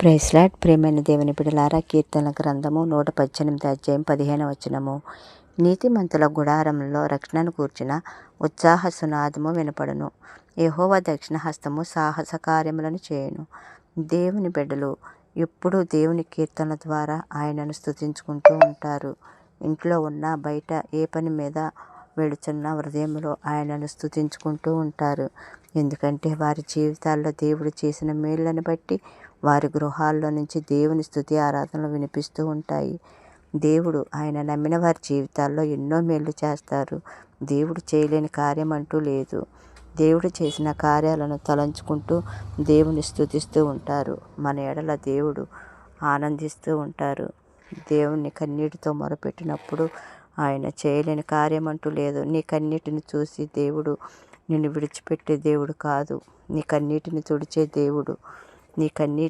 ప్రైస్లాట్ ప్రేమైన దేవుని బిడలారా కీర్తన గ్రంథము నూట పద్దెనిమిది అధ్యాయం పదిహేను వచనము. నీతిమంతుల గుడారంలో రక్షణను కూర్చిన ఉత్సాహ సునాదము వినపడును. యహోవ దక్షిణ హస్తము సాహస కార్యములను చేయును. దేవుని బిడ్డలు ఎప్పుడూ దేవుని కీర్తన ద్వారా ఆయనను స్తుతించుకుంటూ ఉంటారు. ఇంట్లో ఉన్న బయట ఏ పని మీద వెళుతున్న హృదయంలో ఆయనను స్తుతించుకుంటూ ఉంటారు. ఎందుకంటే వారి జీవితాల్లో దేవుడు చేసిన మేళ్ళను బట్టి వారి గృహాల్లో నుంచి దేవుని స్థుతి ఆరాధనలు వినిపిస్తూ ఉంటాయి. దేవుడు ఆయన నమ్మిన వారి జీవితాల్లో ఎన్నో మేళ్ళు చేస్తారు. దేవుడు చేయలేని కార్యం అంటూ లేదు. దేవుడు చేసిన కార్యాలను తలంచుకుంటూ దేవుని స్థుతిస్తూ ఉంటారు. మన ఎడల దేవుడు ఆనందిస్తూ ఉంటారు. దేవుణ్ణి కన్నీటితో మొరపెట్టినప్పుడు ఆయన చేయలేని కార్యం అంటూ లేదు. నీ కన్నీటిని చూసి దేవుడు నిన్ను విడిచిపెట్టే దేవుడు కాదు. నీ కన్నీటిని తుడిచే దేవుడు. నీ కన్నీ